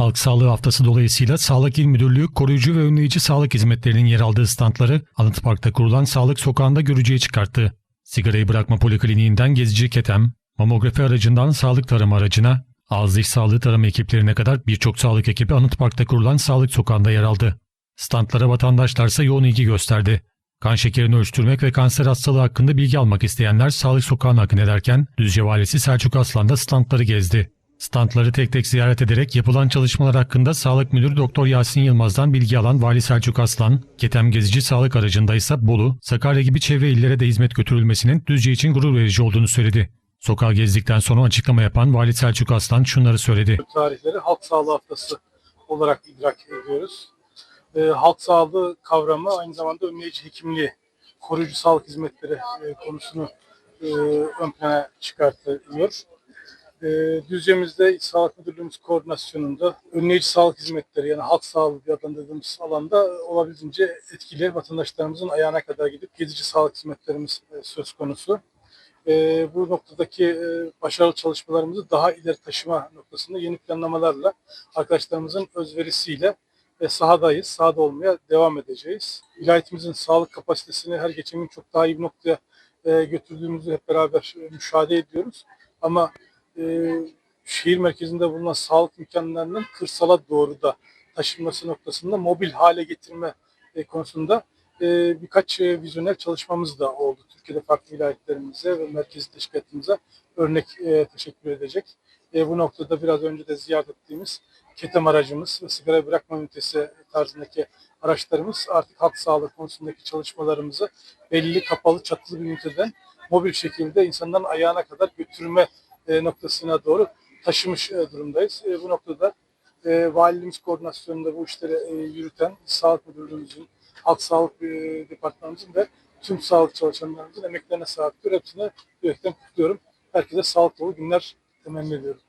Halk Sağlığı Haftası dolayısıyla Sağlık İl Müdürlüğü koruyucu ve önleyici sağlık hizmetlerinin yer aldığı standları Anıt Park'ta kurulan Sağlık Sokağı'nda görücüye çıkarttı. Sigarayı bırakma polikliniğinden gezici ketem, mamografi aracından sağlık tarama aracına, ağız diş sağlığı tarama ekiplerine kadar birçok sağlık ekibi Anıt Park'ta kurulan Sağlık Sokağı'nda yer aldı. Standlara vatandaşlarsa yoğun ilgi gösterdi. Kan şekerini ölçtürmek ve kanser hastalığı hakkında bilgi almak isteyenler Sağlık Sokağı'na akın ederken Düzce Valisi Selçuk Aslan da standları gezdi. Standları tek tek ziyaret ederek yapılan çalışmalar hakkında Sağlık Müdürü Doktor Yasin Yılmaz'dan bilgi alan Vali Selçuk Aslan, Ketem Gezici Sağlık aracında ise Bolu, Sakarya gibi çevre illere de hizmet götürülmesinin Düzce için gurur verici olduğunu söyledi. Sokağı gezdikten sonra açıklama yapan Vali Selçuk Aslan şunları söyledi. tarihleri halk sağlığı haftası olarak idrak ediyoruz. Ee, halk sağlığı kavramı aynı zamanda önleyici hekimliği, koruyucu sağlık hizmetleri e, konusunu e, ön plana çıkartıyor. E, Düzce'mizde Sağlık Müdürlüğümüz koordinasyonunda önleyici sağlık hizmetleri yani halk sağlığı adlandırdığımız alanda olabildiğince etkili vatandaşlarımızın ayağına kadar gidip gezici sağlık hizmetlerimiz e, söz konusu. E, bu noktadaki e, başarılı çalışmalarımızı daha ileri taşıma noktasında yeni planlamalarla arkadaşlarımızın özverisiyle e, sahadayız. Sahada olmaya devam edeceğiz. Vilayetimizin sağlık kapasitesini her geçen gün çok daha iyi bir noktaya e, götürdüğümüzü hep beraber e, müşahede ediyoruz. Ama e, şehir merkezinde bulunan sağlık imkanlarının kırsala doğru da taşınması noktasında mobil hale getirme e, konusunda e, birkaç e, vizyoner çalışmamız da oldu. Türkiye'de farklı vilayetlerimize ve merkezi teşkilatımıza örnek e, teşekkür edecek. E, bu noktada biraz önce de ziyaret ettiğimiz ketem aracımız ve sigara bırakma ünitesi tarzındaki araçlarımız artık halk sağlığı konusundaki çalışmalarımızı belli kapalı çatılı bir üniteden mobil şekilde insanların ayağına kadar götürme noktasına doğru taşımış e, durumdayız. E, bu noktada e, valiliğimiz koordinasyonunda bu işleri e, yürüten Sağlık Müdürlüğümüzün, Halk Sağlık e, Departmanımızın ve tüm sağlık çalışanlarımızın emeklerine diliyorum. Hepsine yürekten kutluyorum. Herkese sağlık dolu günler temenni ediyorum.